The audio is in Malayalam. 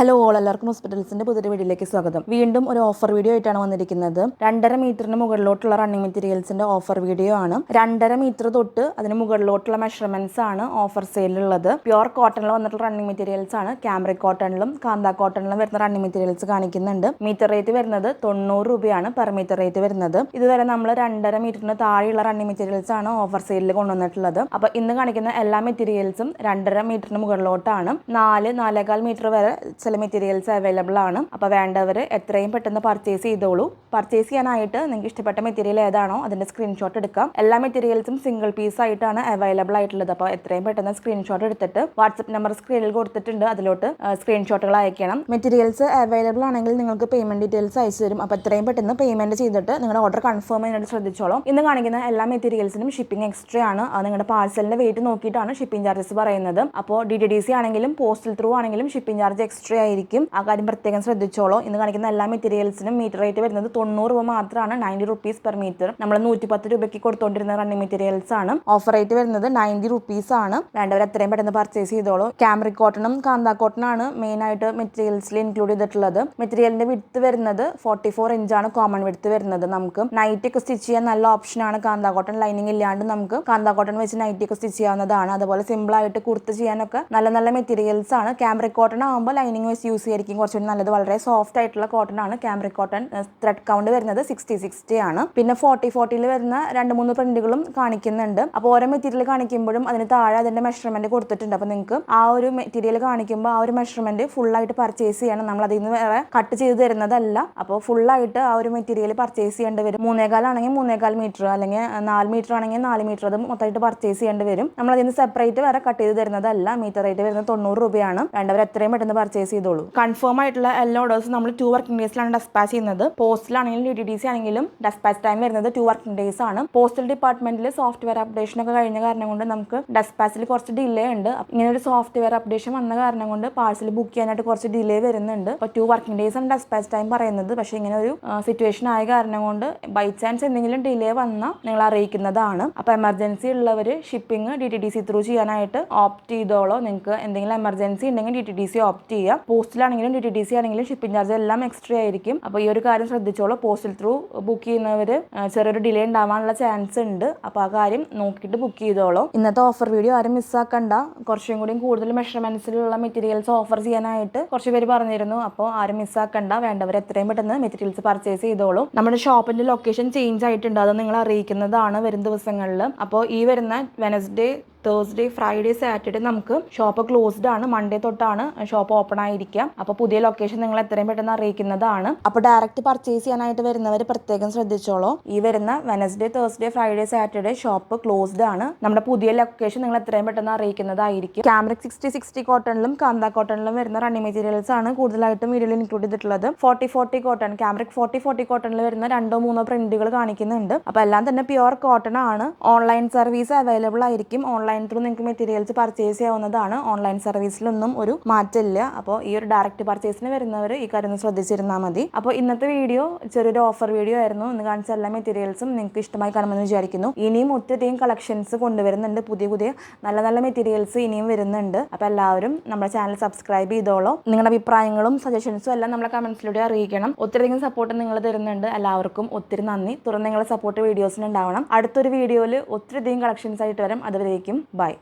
ഹലോ ഓൾ എല്ലാവർക്കും ഹോസ്പിറ്റൽസിന്റെ പുതിയ വീഡിയോയിലേക്ക് സ്വാഗതം. വീണ്ടും ഒരു ഓഫർ വീഡിയോ ആയിട്ടാണ് വന്നിരിക്കുന്നത്. രണ്ടര മീറ്ററിന് മുകളിലോട്ടുള്ള റണ്ണിങ് മെറ്റീരിയൽസിന്റെ ഓഫർ വീഡിയോ ആണ്. രണ്ടര മീറ്റർ തൊട്ട് അതിന് മുകളിലോട്ടുള്ള മെഷർമെന്റ്സ് ആണ് ഓഫർ സെയിലുള്ളത് പ്യുവർ കോട്ടണിൽ വന്നിട്ടുള്ള റണ്ണിങ് മെറ്റീരിയൽസ് ആണ്. ക്യാമറ കോട്ടണിലും കാന്ത കോട്ടണിലും വരുന്ന റണ്ണിങ് മെറ്റീരിയൽസ് കാണിക്കുന്നുണ്ട്. മീറ്റർ റേറ്റ് വരുന്നത് തൊണ്ണൂറ് രൂപയാണ് പെർ മീറ്റർ റേറ്റ് വരുന്നത്. ഇതുവരെ നമ്മൾ രണ്ടര മീറ്ററിന് താഴെയുള്ള റണ്ണിങ് മെറ്റീരിയൽസ് ആണ് ഓഫർ സെയിലിൽ കൊണ്ടുവന്നിട്ടുള്ളത്. അപ്പൊ ഇന്ന് കാണിക്കുന്ന എല്ലാ മെറ്റീരിയൽസും രണ്ടര മീറ്ററിന് മുകളിലോട്ടാണ്. നാല് നാലേകാൽ മീറ്റർ വരെ ചില മെറ്റീരിയൽസ് അവൈലബിൾ ആണ്. അപ്പോൾ വേണ്ടവർ എത്രയും പെട്ടെന്ന് പർച്ചേസ് ചെയ്തോളൂ. പർച്ചേസ് ചെയ്യാനായിട്ട് നിങ്ങൾക്ക് ഇഷ്ടപ്പെട്ട മെറ്റീരിയൽ ഏതാണോ അതിന്റെ സ്ക്രീൻഷോട്ട് എടുക്കാം. എല്ലാ മെറ്റീരിയൽസും സിംഗിൾ പീസ് ആയിട്ടാണ് അവൈലബിൾ ആയിട്ടുള്ളത്. അപ്പോൾ എത്രയും പെട്ടെന്ന് സ്ക്രീൻഷോട്ട് എടുത്തിട്ട് വാട്സപ്പ് നമ്പർ സ്ക്രീനിൽ കൊടുത്തിട്ടുണ്ട്. അതിലോട്ട് സ്ക്രീൻഷോട്ടുകൾ അയക്കണം. മെറ്റീരിയൽസ് അവൈലബിൾ ആണെങ്കിൽ നിങ്ങൾക്ക് പേയ്മെന്റ് ഡീറ്റെയിൽസ് അയച്ചു തരും. അപ്പോൾ എത്രയും പെട്ടെന്ന് പേയ്മെന്റ് ചെയ്തിട്ട് നിങ്ങളുടെ ഓർഡർ കൺഫേം ചെയ്യാനായിട്ട് ശ്രദ്ധിച്ചോളാം. ഇന്ന് കാണിക്കുന്ന എല്ലാ മെറ്റീരിയൽസിനും ഷിപ്പിംഗ് എക്സ്ട്രാ ആണ്. നിങ്ങളുടെ പാഴ്സലിന്റെ വെയിറ്റ് നോക്കിയിട്ടാണ് ഷിപ്പിംഗ് ചാർജസ് പറയുന്നത്. അപ്പോൾ ഡി ആണെങ്കിലും പോസ്റ്റൽ ത്രൂ ആണെങ്കിലും ഷിപ്പിംഗ് ചാർജ് എക്സ്ട്രാ ആയിരിക്കും. ആ കാര്യം പ്രത്യേകം ശ്രദ്ധിച്ചോളൂ. ഇന്ന് കാണിക്കുന്ന എല്ലാ മെറ്റീരിയൽസിനും മീറ്റർ റേറ്റ് വരുന്നത് തൊണ്ണൂറ് രൂപ മാത്രമാണ്. Ninety rupees per metre. നമ്മൾ നൂറ്റി പത്ത് രൂപയ്ക്ക് കൊടുത്തുകൊണ്ടിരുന്ന റണ്ണിങ് മെറ്റീരിയൽസ് ആണ്. ഓഫർ റേറ്റ് വരുന്നത് നയന്റി റുപ്പീസ് ആണ്. വേണ്ടവർ എത്രയും പെട്ടെന്ന് പർച്ചേസ് ചെയ്തോളൂ. ക്യാമറി കോട്ടണും കാന്താ കോട്ടണാണ് മെയിൻ ആയിട്ട് മെറ്റീരിയൽസിൽ ഇൻക്ലൂഡ് ചെയ്തിട്ടുള്ളത്. മെറ്റീരിയലിന്റെ വിടുത്ത് വരുന്നത് ഫോർട്ടി ഫോർ ഇഞ്ചാണ് കോമൺ വിടുത്ത് വരുന്നത് നമുക്ക്. നൈറ്റ് ഒക്കെ സ്റ്റിച്ച് ചെയ്യാൻ നല്ല ഓപ്ഷനാണ് കാന്താ കോട്ടൺ ലൈനിങ് ഇല്ലാണ്ട് നമുക്ക് കാന്താ കോട്ടൺ വെച്ച് നൈറ്റ് ഒക്കെ സ്റ്റിച്ച് ചെയ്യാവുന്നതാണ്. അതുപോലെ സിമ്പിൾ ആയിട്ട് കുർത്ത് ചെയ്യാനൊക്കെ നല്ല നല്ല മെറ്റീരിയൽസ് ആണ്. ക്യാമറി കോട്ടൺ ആകുമ്പോൾ ലൈനിങ് വെച്ച് യൂസ് ചെയ്യായിരിക്കും കുറച്ചുകൂടി നല്ലത്. വളരെ സോഫ്റ്റ് ആയിട്ടുള്ള കോട്ടൺ ആണ്. ക്യാമറി കോട്ടൺ ത്രെഡ് കൗണ്ട് വരുന്നത് സിക്സ്റ്റി സിക്സ്റ്റി ആണ്. പിന്നെ ഫോർട്ടി ഫോർട്ടിയിൽ വരുന്ന രണ്ട് മൂന്ന് പ്രിന്റുകളും കാണിക്കുന്നുണ്ട്. അപ്പോൾ ഓരോ മെറ്റീരിയൽ കാണിക്കുമ്പോഴും അതിന് താഴെ അതിന്റെ മെഷർമെന്റ് കൊടുത്തിട്ടുണ്ട്. അപ്പോൾ നിങ്ങൾക്ക് ആ ഒരു മെറ്റീരിയൽ കാണിക്കുമ്പോൾ ആ ഒരു മെഷർമെന്റ് ഫുൾ ആയിട്ട് പർച്ചേസ് ചെയ്യണം. നമ്മൾ അതിൽ നിന്ന് വേറെ കട്ട് ചെയ്ത് തരുന്നതല്ല. അപ്പോൾ ഫുൾ ആയിട്ട് ആ ഒരു മെറ്റീരിയൽ പർച്ചേസ് ചെയ്യേണ്ടി വരും. മൂന്നേകാലാണെങ്കിൽ മൂന്നേകാൽ മീറ്റർ അല്ലെങ്കിൽ നാല് മീറ്റർ ആണെങ്കിൽ നാല് മീറ്റർ അത് മൊത്തമായിട്ട് പർച്ചേസ് ചെയ്യേണ്ടി വരും. നമ്മൾ അതിന് സെപ്പറേറ്റ് വേറെ കട്ട് ചെയ്ത് തരുന്നതല്ല. മീറ്റർ ആയിട്ട് വരുന്നത് തൊണ്ണൂറ് രൂപയാണ്. വേണ്ടവർ എത്രയും പെട്ടെന്ന് പർച്ചേസ് ചെയ്തോളൂ. കൺഫേം ആയിട്ടുള്ള എല്ലാ ഓർഡേഴ്സും നമ്മൾ ടു വർക്കിംഗ് ഡേയ്സിലാണ് ഡെസ്പാച്ച് ചെയ്യുന്നത്. പോസ്റ്റിലാണെങ്കിലും ഡി ഡി സി ആണെങ്കിലും ഡെസ്പാച്ച് ടൈം വരുന്നത് ടു വർക്കിംഗ് ഡേയ്സ് ആണ്. പോസ്റ്റൽ ഡിപ്പാർട്ട്മെന്റിൽ സോഫ്റ്റ്വെയർ അപ്ഡേഷൻ ഒക്കെ കഴിഞ്ഞ കാരണം കൊണ്ട് നമുക്ക് ഡെസ്പാച്ചിൽ കുറച്ച് ഡിലേ ഉണ്ട്. ഇങ്ങനെ ഒരു സോഫ്റ്റ്വെയർ അപ്ഡേഷൻ വന്ന കാരണം കൊണ്ട് പാഴ്സൽ ബുക്ക് ചെയ്യാനായിട്ട് കുറച്ച് ഡിലേ വരുന്നുണ്ട്. അപ്പോൾ ടു വർക്കിംഗ് ഡേയ്സ് ആണ് ഡെസ്പാച്ച് ടൈം പറയുന്നത്. പക്ഷേ ഇങ്ങനെ ഒരു സിറ്റുവേഷൻ ആയ കാരണം കൊണ്ട് ബൈ ചാൻസ് എന്തെങ്കിലും ഡിലേ വന്ന നിങ്ങൾ അറിയിക്കുന്നതാണ്. അപ്പോൾ എമർജൻസി ഉള്ളവർ shipping D T D C through ചെയ്യാനായിട്ട് ഓപ്റ്റ് ചെയ്തോളോ. നിങ്ങൾക്ക് എന്തെങ്കിലും എമർജൻസി ഉണ്ടെങ്കിൽ D T D C opt ചെയ്യാം. പോസ്റ്റിലാണെങ്കിലും ഡി ടി സി ആണെങ്കിലും ഷിപ്പിംഗ് ചാർജ് എല്ലാം എക്സ്ട്രാ ആയിരിക്കും. അപ്പോൾ ഈ ഒരു കാര്യം ശ്രദ്ധിച്ചോളൂ. പോസ്റ്റൽ ത്രൂ ബുക്ക് ചെയ്യുന്നവർ ചെറിയൊരു ഡിലേ ഉണ്ടാവാനുള്ള ചാൻസ് ഉണ്ട്. അപ്പോൾ ആ കാര്യം നോക്കിയിട്ട് ബുക്ക് ചെയ്തോളൂ. ഇന്നത്തെ ഓഫർ വീഡിയോ ആരും മിസ്സാക്കണ്ട കുറച്ചും കൂടി കൂടുതൽ മെഷർമെന്റ്സിലുള്ള മെറ്റീരിയൽസ് ഓഫർ ചെയ്യാനായിട്ട് കുറച്ച് പേര് പറഞ്ഞിരുന്നു. അപ്പോൾ ആരും മിസ്സാക്കണ്ട വേണ്ടവർ എത്രയും പെട്ടെന്ന് മെറ്റീരിയൽസ് പർച്ചേസ് ചെയ്തോളൂ. നമ്മുടെ ഷോപ്പിന്റെ ലൊക്കേഷൻ ചേഞ്ച് ആയിട്ടുണ്ട്. അത് നിങ്ങൾ അറിയിക്കുന്നതാണ് വരും ദിവസങ്ങളിൽ. അപ്പോൾ ഈ വരുന്ന വെനസ്ഡേ തേഴ്സ്ഡേ ഫ്രൈഡേ സാറ്റർഡേ നമുക്ക് ഷോപ്പ് ക്ലോസ്ഡ് ആണ്. മൺഡേ തൊട്ടാണ് ഷോപ്പ് ഓപ്പൺ ആയിരിക്കാം അപ്പോൾ പുതിയ ലൊക്കേഷൻ നിങ്ങൾ എത്രയും പെട്ടെന്ന് അറിയിക്കുന്നതാണ്. അപ്പോൾ ഡയറക്റ്റ് പർച്ചേസ് ചെയ്യാനായിട്ട് വരുന്നവർ പ്രത്യേകം ശ്രദ്ധിച്ചോളൂ. ഈ വരുന്ന Wednesday Thursday Friday Saturday shop closed ആണ്. നമ്മുടെ പുതിയ ലൊക്കേഷൻ നിങ്ങൾ എത്രയും പെട്ടെന്ന് അറിയിക്കുന്നതായിരിക്കും. ക്യാമറക് സിക്സ്റ്റി സിക്സ്റ്റി കോട്ടണിലും കാന്ത കോട്ടണിലും വരുന്ന റണ്ണിങ് മെറ്റീരിയൽസ് ആണ് കൂടുതലായിട്ടും വീഡിയോയിൽ ഇൻക്ലൂഡ് ചെയ്തിട്ടുള്ളത്. ഫോർട്ടി ഫോർട്ടി കോട്ടൺ ക്യാമറക് ഫോർട്ടി ഫോർട്ടി കോട്ടണിൽ വരുന്ന രണ്ടോ മൂന്നോ പ്രിന്റുകൾ കാണിക്കുന്നുണ്ട്. അപ്പോൾ എല്ലാം തന്നെ പ്യുവർ കോട്ടൺ ആണ്. ഓൺലൈൻ സർവീസ് അവൈലബിൾ ആയിരിക്കും. ഓൺലൈൻ ത്രൂ നിങ്ങൾക്ക് മെറ്റീരിയൽസ് പർച്ചേസ് ചെയ്യാവുന്നതാണ്. ഓൺലൈൻ സർവീസിലൊന്നും ഒരു മാറ്റമില്ല. അപ്പോൾ ഈ ഒരു ഡയറക്റ്റ് പർച്ചേസിന് വരുന്നവർ ഈ കാര്യം ശ്രദ്ധിച്ചിരുന്നാൽ മതി. അപ്പോൾ ഇന്നത്തെ വീഡിയോ ചെറിയൊരു ഓഫർ വീഡിയോ ആയിരുന്നു. ഇന്ന് കാണിച്ച എല്ലാ മെറ്റീരിയൽസും നിങ്ങൾക്ക് ഇഷ്ടമായി കാണുമെന്ന് വിചാരിക്കുന്നു. ഇനിയും ഒത്തിരിയധികം കളക്ഷൻസ് കൊണ്ടുവരുന്നുണ്ട്. പുതിയ പുതിയ നല്ല നല്ല മെറ്റീരിയൽസ് ഇനിയും വരുന്നുണ്ട്. അപ്പോൾ എല്ലാവരും നമ്മുടെ ചാനൽ സബ്സ്ക്രൈബ് ചെയ്തോളൂ. നിങ്ങളുടെ അഭിപ്രായങ്ങളും സജഷൻസും എല്ലാം നമ്മളെ കമൻസിലൂടെ അറിയിക്കണം. ഒത്തിരിയധികം സപ്പോർട്ട് നിങ്ങൾ തരുന്നുണ്ട്. എല്ലാവർക്കും ഒത്തിരി നന്ദി. തുറന്ന് നിങ്ങളുടെ സപ്പോർട്ട് വീഡിയോസിന് ഉണ്ടാവണം. അടുത്തൊരു വീഡിയോയിൽ ഒത്തിരിയധികം കളക്ഷൻസ് ആയിട്ട് വരും. അതുവരേക്കും ബൈ